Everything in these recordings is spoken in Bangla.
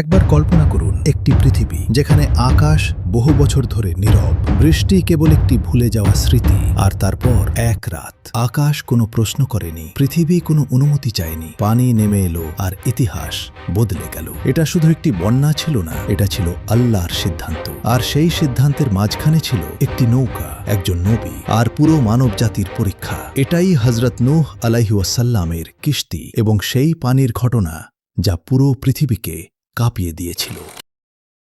একবার কল্পনা করুন, একটি পৃথিবী যেখানে আকাশ বহু বছর ধরে নীরব, বৃষ্টি কেবল একটি ভুলে যাওয়া স্মৃতি, আর তারপর এক রাত আকাশ কোনো প্রশ্ন করেনি, পৃথিবী কোনো অনুমতি চায়নি, পানি নেমে এলো, আর ইতিহাস বদলে গেল। এটা শুধু একটি বন্যা ছিল না, এটা ছিল আল্লাহর সিদ্ধান্ত। আর সেই সিদ্ধান্তের মাঝখানে ছিল একটি নৌকা, একজন নবী, আর পুরো মানব জাতির পরীক্ষা। এটাই হজরত নূহ আলাইহুয়াসাল্লামের কিস্তি এবং সেই পানির ঘটনা যা পুরো পৃথিবীকে কাঁপিয়ে দিয়েছিল।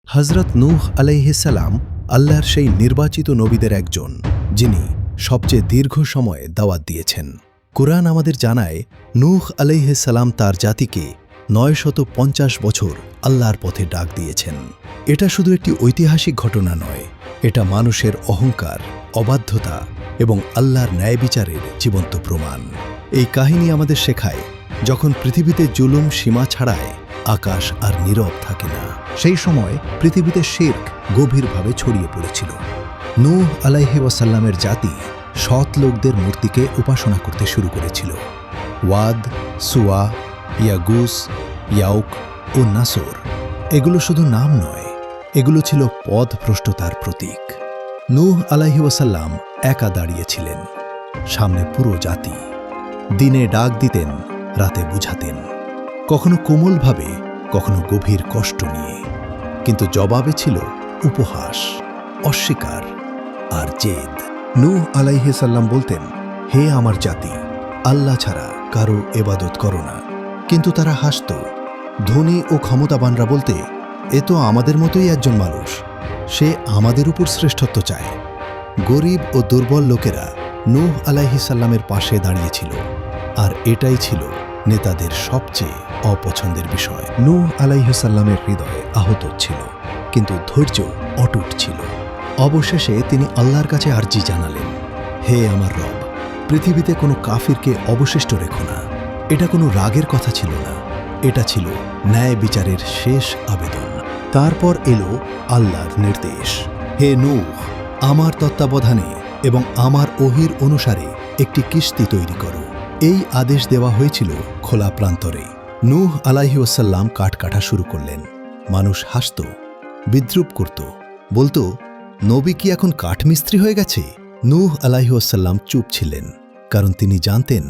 হজরত নূহ আলাইহিসাল্লাম আল্লাহর সেই নির্বাচিত নবীদের একজন, যিনি সবচেয়ে দীর্ঘ সময়ে দাওয়াত দিয়েছেন। কোরআন আমাদের জানায়, নূহ আলাইহিসাল্লাম তার জাতিকে নয়শত পঞ্চাশ বছর আল্লাহর পথে ডাক দিয়েছেন। এটা শুধু একটি ঐতিহাসিক ঘটনা নয়, এটা মানুষের অহংকার, অবাধ্যতা এবং আল্লাহর ন্যায় বিচারের জীবন্ত প্রমাণ। এই কাহিনী আমাদের শেখায়, যখন পৃথিবীতে জুলুম সীমা ছাড়ায় আকাশ আর নীরব থাকে না। সেই সময় পৃথিবীতে শির্ক গভীরভাবে ছড়িয়ে পড়েছিল। নূহ আলাইহি ওয়াসাল্লামের জাতি সৎ লোকদের মূর্তিকে উপাসনা করতে শুরু করেছিল। ওয়াদ, সুয়া, ইয়াগুস, ইয়াউক ও নাসর। এগুলো শুধু নাম নয়, এগুলো ছিল পথভ্রষ্টতার প্রতীক। নূহ আলাইহি ওয়াসাল্লাম একা দাঁড়িয়েছিলেন, সামনে পুরো জাতি। দিনে ডাক দিতেন, রাতে বুঝাতেন। কখনো কোমলভাবে, কখনো গভীর কষ্ট নিয়ে। কিন্তু জবাবে ছিল উপহাস, অস্বীকার আর জেদ। নূহ আলাইহি সাল্লাম বলতেন, হে আমার জাতি, আল্লাহ ছাড়া কারও এবাদত করো না। কিন্তু তারা হাসত। ধনী ও ক্ষমতাবানরা বলতে, এ তো আমাদের মতোই একজন মানুষ। সে আমাদের উপর শ্রেষ্ঠত্ব চায়। গরিব ও দুর্বল লোকেরা নূহ আলাইহি সাল্লামের পাশে দাঁড়িয়েছিল আর এটাই ছিল নেতাদের সবচেয়ে অপছন্দের বিষয়। নূহ আলাইহসাল্লামের হৃদয়ে আহত ছিল, কিন্তু ধৈর্য অটুট ছিল। অবশেষে তিনি আল্লাহর কাছে আর্জি জানালেন, হে আমার রব, পৃথিবীতে কোনো কাফিরকে অবশিষ্ট রেখো না। এটা কোনো রাগের কথা ছিল না। এটা ছিল ন্যায় বিচারের শেষ আবেদন। তারপর এলো আল্লাহর নির্দেশ, হে নূহ আমার তত্ত্বাবধানে এবং আমার ওহির অনুসারে একটি কিস্তি তৈরি করো। এই আদেশ দেওয়া হয়েছিল খোলা প্রান্তরে। নূহ আলাহি ওসাল্লাম কাঠ কাটা শুরু করলেন। মানুষ হাসত, বিদ্রুপ করত। বলতো, নবী কি এখন কাঠমিস্ত্রি হয়ে গেছে? নূহ আলাহি ওসাল্লাম চুপ ছিলেন, কারণ তিনি জানতেন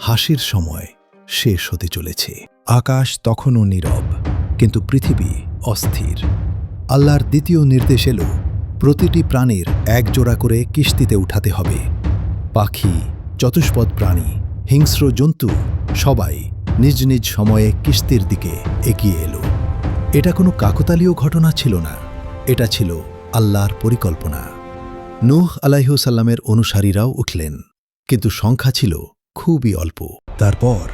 হাসির সময় শেষ হতে চলেছে। আকাশ তখনও নীরব, কিন্তু পৃথিবী অস্থির। আল্লাহর দ্বিতীয় নির্দেশ এলো, প্রতিটি প্রাণীর এক জোড়া করে কিস্তিতে উঠাতে হবে। পাখি, চতুষ্পদ প্রাণী হিংস্র জন্তু সবাই নিজ নিজ সময়ে কিস্তির দিকে এগিয়ে এলো। এটা কোনো কাকতালীয় ঘটনা ছিল না। এটা ছিল আল্লাহর পরিকল্পনা। নূহ আলাইহুসাল্লামের অনুসারীরাও উঠলেন, কিন্তু সংখ্যা ছিল খুবই অল্প। তারপর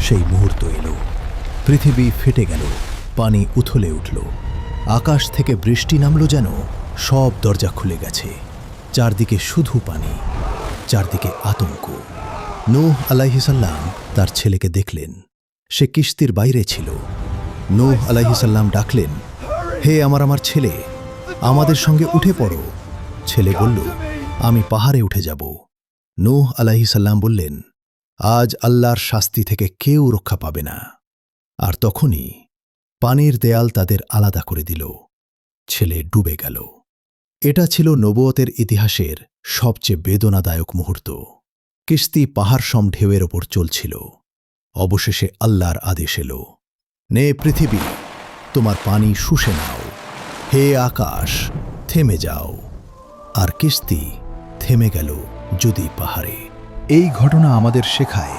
সেই মুহূর্ত এলো। পৃথিবী ফেটে গেল, পানি উথলে উঠল। আকাশ থেকে বৃষ্টি নামল যেন সব দরজা খুলে গেছে। চারদিকে শুধু পানি, চারদিকে আতঙ্ক। নূহ আলাইহিসাল্লাম তার ছেলেকে দেখলেন। সে কিস্তির বাইরে ছিল। নূহ আলাইহিসাল্লাম ডাকলেন, হে আমার আমার ছেলে, আমাদের সঙ্গে উঠে পড়ো। ছেলে বলল, আমি পাহাড়ে উঠে যাব। নূহ আলাইহিসাল্লাম বললেন, আজ আল্লাহর শাস্তি থেকে কেউ রক্ষা পাবে না। আর তখনই পানির দেয়াল তাদের আলাদা করে দিল। ছেলে ডুবে গেল। এটা ছিল নবুয়তের ইতিহাসের সবচেয়ে বেদনাদায়ক মুহূর্ত। কিস্তি পাহাড়সম ঢেউয়ের ওপর চলছিল। অবশেষে আল্লাহর আদেশ এলো, নে পৃথিবী, তোমার পানি শুষে নাও। হে আকাশ, থেমে যাও। আর কিস্তি থেমে গেল যদি পাহাড়ে। এই ঘটনা আমাদের শেখায়,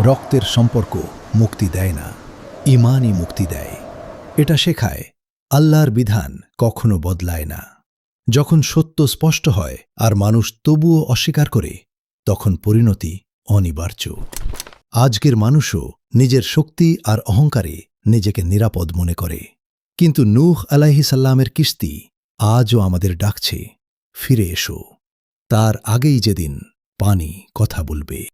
রক্তের সম্পর্ক মুক্তি দেয় না, ইমানই মুক্তি দেয়। এটা শেখায়, আল্লাহর বিধান কখনো বদলায় না। যখন সত্য স্পষ্ট হয় আর মানুষ তবুও অস্বীকার করে তখন পরিণতি অনিবার্য। আজকের মানুষও নিজের শক্তি আর অহংকারে নিজেকে নিরাপদ মনে করে। কিন্তু নূহ আলাইহিসাল্লামের কিস্তি আজও আমাদের ডাকছে, ফিরে এসো। তার আগেই যেদিন পানি কথা বলবে।